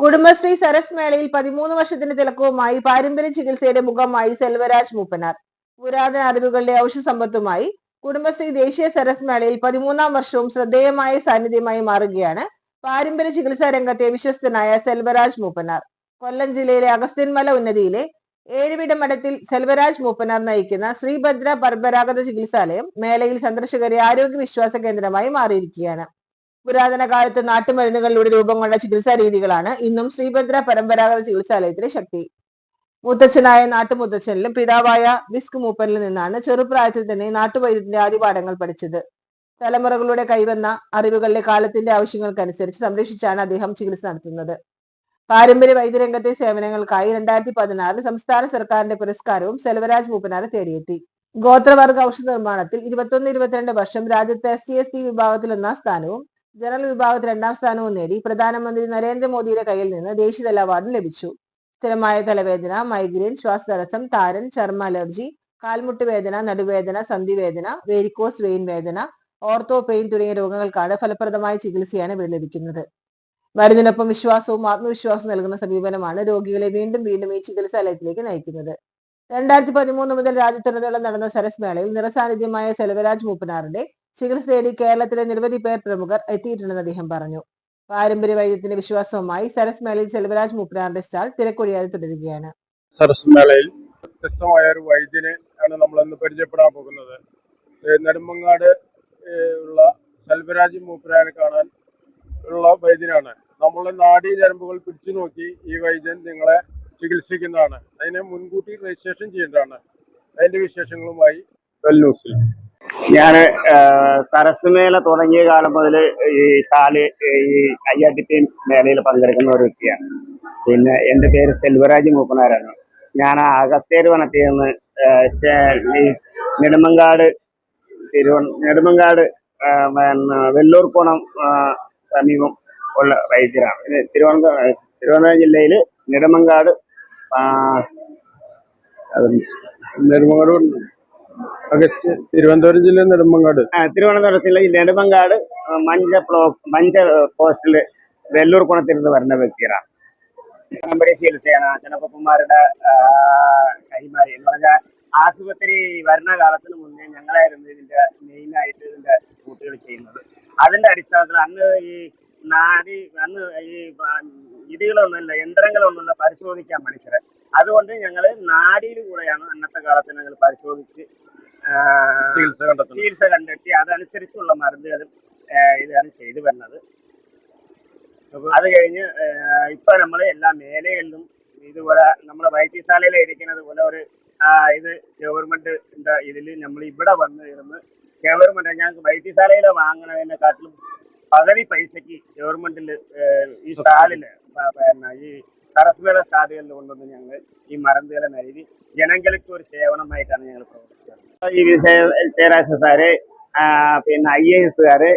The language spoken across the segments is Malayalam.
കുടുംബശ്രീ സരസ് മേളയിൽ പതിമൂന്ന് വർഷത്തിന്റെ തിളക്കവുമായി പാരമ്പര്യ ചികിത്സയുടെ മുഖമായി സെൽവരാജ് മൂപ്പനാർ. പുരാതന അറിവുകളുടെ ഔഷധ സമ്പത്തുമായി കുടുംബശ്രീ ദേശീയ സരസ് മേളയിൽ പതിമൂന്നാം വർഷവും ശ്രദ്ധേയമായ സാന്നിധ്യമായി മാറുകയാണ് പാരമ്പര്യ ചികിത്സാ രംഗത്തെ വിശ്വസ്തനായ സെൽവരാജ് മൂപ്പനാർ. കൊല്ലം ജില്ലയിലെ അഗസ്ത്യൻമല ഉന്നതിയിലെ ഏഴുവിട മഠത്തിൽ സെൽവരാജ് മൂപ്പനാർ നയിക്കുന്ന ശ്രീഭദ്ര പരമ്പരാഗത ചികിത്സാലയം മേളയിൽ സന്ദർശകരെ ആരോഗ്യ വിശ്വാസ കേന്ദ്രമായി മാറിയിരിക്കുകയാണ്. പുരാതന കാലത്ത് നാട്ടുമരുന്നുകളിലൂടെ രൂപം കൊണ്ട ചികിത്സാ രീതികളാണ് ഇന്നും ശ്രീഭദ്ര പരമ്പരാഗത ചികിത്സാലയത്തിലെ ശക്തി. മുത്തച്ഛനായ നാട്ടുമുത്തച്ഛനിലും പിതാവായ വിസ്ക് മൂപ്പനിൽ നിന്നാണ് ചെറുപ്രായത്തിൽ തന്നെ നാട്ടുവൈദ്യത്തിന്റെ ആദ്യപാഠങ്ങൾ പഠിച്ചത്. തലമുറകളുടെ കൈവന്ന അറിവുകളിലെ കാലത്തിന്റെ ആവശ്യങ്ങൾക്കനുസരിച്ച് സംരക്ഷിച്ചാണ് അദ്ദേഹം ചികിത്സ നടത്തുന്നത്. പാരമ്പര്യ വൈദ്യരംഗത്തെ സേവനങ്ങൾക്കായി രണ്ടായിരത്തി പതിനാറിൽ സംസ്ഥാന സർക്കാരിന്റെ പുരസ്കാരവും സെൽവരാജ് മൂപ്പനാർ തേടിയെത്തി. ഗോത്രവർഗ ഔഷധ നിർമ്മാണത്തിൽ ഇരുപത്തൊന്ന് ഇരുപത്തിരണ്ട് വർഷം രാജ്യത്തെ എസ് സി എസ് ടി വിഭാഗത്തിൽ ഒന്നാം സ്ഥാനവും ജനറൽ വിഭാഗത്തിൽ രണ്ടാം സ്ഥാനവും നേടി പ്രധാനമന്ത്രി നരേന്ദ്രമോദിയുടെ കയ്യിൽ നിന്ന് ദേശീയതല അവാർഡും ലഭിച്ചു. സ്ഥിരമായ തലവേദന മൈഗ്രെയിൻ ശ്വാസതടസ്സം താരൻ ചർമ്മ അലർജി കാൽമുട്ട് വേദന നടുവേദന സന്ധിവേദന വേരിക്കോസ് വെയിൻ വേദന ഓർത്തോ പെയിൻ തുടങ്ങിയ രോഗങ്ങൾക്കാണ് ഫലപ്രദമായ ചികിത്സയാണ് ഇവിടെ ലഭിക്കുന്നത്. മരുന്നിനൊപ്പം വിശ്വാസവും ആത്മവിശ്വാസവും നൽകുന്ന സമീപനമാണ് രോഗികളെ വീണ്ടും വീണ്ടും ഈ ചികിത്സാലയത്തിലേക്ക് നയിക്കുന്നത്. രണ്ടായിരത്തി പതിമൂന്ന് മുതൽ രാജ്യത്തുടനീളം നടന്ന സരസ് മേളയിൽ നിറസാന്നിധ്യമായ സെൽവരാജ് മൂപ്പനാറിന്റെ ചികിത്സ തേടി കേരളത്തിലെ നിരവധി പേർ പ്രമുഖർ എത്തിയിട്ടുണ്ടെന്ന് അദ്ദേഹം പറഞ്ഞു. പാരമ്പര്യ വൈദ്യത്തിന്റെ വിശ്വാസവുമായി സരസ് മേളയിൽ സെൽവരാജ് മൂപ്പനാറിന്റെ സ്റ്റാൾ തിരക്കൊഴിയാതെ തുടരുകയാണ്. സരസ് മേളയിൽ വ്യത്യസ്തമായ ഒരു വൈദ്യനെ ആണ് നമ്മൾ ഇന്ന് പരിചയപ്പെടാൻ പോകുന്നത്. നെടുമങ്ങാട് ഉള്ള സെൽവരാജ് മൂപ്പരാനെ കാണാൻ ഉള്ള വൈദ്യനാണ്. നമ്മളെ നാടി ഞരമ്പുകൾ പിടിച്ചു നോക്കി ഈ വൈദ്യൻ നിങ്ങളെ ചികിത്സിക്കുന്നതാണ്. അതിനെ മുൻകൂട്ടി രജിസ്ട്രേഷൻ ചെയ്യേണ്ടതാണ്. അതിന്റെ വിശേഷങ്ങളുമായി വെല്ലൂസിൽ ഞാൻ സരസ്മേല തുടങ്ങിയ കാലം മുതൽ ഈ ശാൽ ഈ അയ്യാട്ടിപ്പയും മേളയിൽ പങ്കെടുക്കുന്ന ഒരു വ്യക്തിയാണ്. പിന്നെ എന്റെ പേര് സെൽവരാജ് മൂപ്പനാരാണ്. ഞാൻ അഗസ്തേര് വനത്തിൽ നിന്ന് നെടുമങ്കാട് തിരുവ നെടുമങ്കാട് വെള്ളൂർക്കോണം സമീപം ഉള്ള വൈദ്യരാണ് തിരുവനന്തപുരം തിരുവനന്തപുരം ജില്ലയിൽ നെടുമങ്ങാട് ആ, തിരുവനന്തപുരം ജില്ല നെടുമ്പങ്കാട് തിരുവനന്തപുരം ജില്ല നെടുമങ്ങാട് ആ, മഞ്ച ബ്ലോക്ക് മഞ്ച പോസ്റ്റിൽ വെല്ലൂർ കുണത്തിരുന്ന് വരുന്ന വ്യക്തിയാണ്. നമ്മുടെ ചികിത്സയാണ്. അച്ഛനപ്പന്മാരുടെ കൈമാറി എന്ന് പറഞ്ഞാൽ ആശുപത്രി വരുന്ന കാലത്തിന് മുന്നേ ഞങ്ങളായിരുന്നു ഇതിന്റെ മെയിൻ ആയിട്ട് ഇതിന്റെ കൂട്ടുകൾ ചെയ്യുന്നത്. അതിന്റെ അടിസ്ഥാനത്തിൽ അന്ന് ഈ നാടി അന്ന് ഈ ഇടികളൊന്നുമില്ല യന്ത്രങ്ങളൊന്നുമില്ല പരിശോധിക്കാൻ മനുഷ്യരെ. അതുകൊണ്ട് ഞങ്ങൾ നാടിയിൽ കൂടെയാണ് അന്നത്തെ കാലത്ത് ഞങ്ങൾ പരിശോധിച്ച് ചികിത്സ കണ്ടെത്തി അതനുസരിച്ചുള്ള മരുന്നുകളും ഏഹ്, ഇതാണ് ചെയ്തു വരുന്നത് അത് കഴിഞ്ഞ് ഇപ്പൊ നമ്മൾ എല്ലാ മേലകളിലും ഇതുപോലെ നമ്മുടെ വൈദ്യശാലയിൽ ഇരിക്കുന്നത് പോലെ ഒരു ഇത് ഗവൺമെന്റ് ഇതിൽ നമ്മൾ ഇവിടെ വന്ന് ഇരുന്ന് ഗവൺമെന്റ് ഞങ്ങൾക്ക് വൈദ്യശാലയിൽ കാട്ടിലും പകുതി പൈസക്ക് ഗവൺമെന്റിൽ ഈ സ്റ്റാളിൽ ഈ സരസ്മേള സ്റ്റാളുകളിൽ കൊണ്ടുവന്ന് ഞങ്ങൾ ഈ മരുന്നുകളെ നൽകി ജനങ്ങൾക്ക് ഒരു സേവനമായിട്ടാണ് ഞങ്ങൾ പ്രവർത്തിച്ചത്. ഈ ചേരാശ സാറ് ആ, പിന്നെ ഐ എ എസുകാര്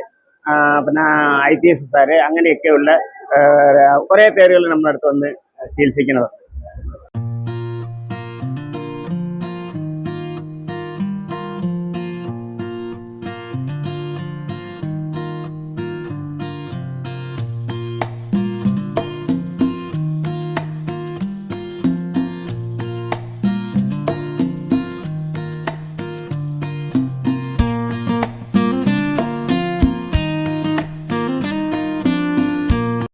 പിന്നെ ഐ പി എസ് സാറ് അങ്ങനെയൊക്കെയുള്ള കുറെ പേരുകൾ നമ്മുടെ അടുത്ത് വന്ന് ചികിത്സിക്കുന്നത്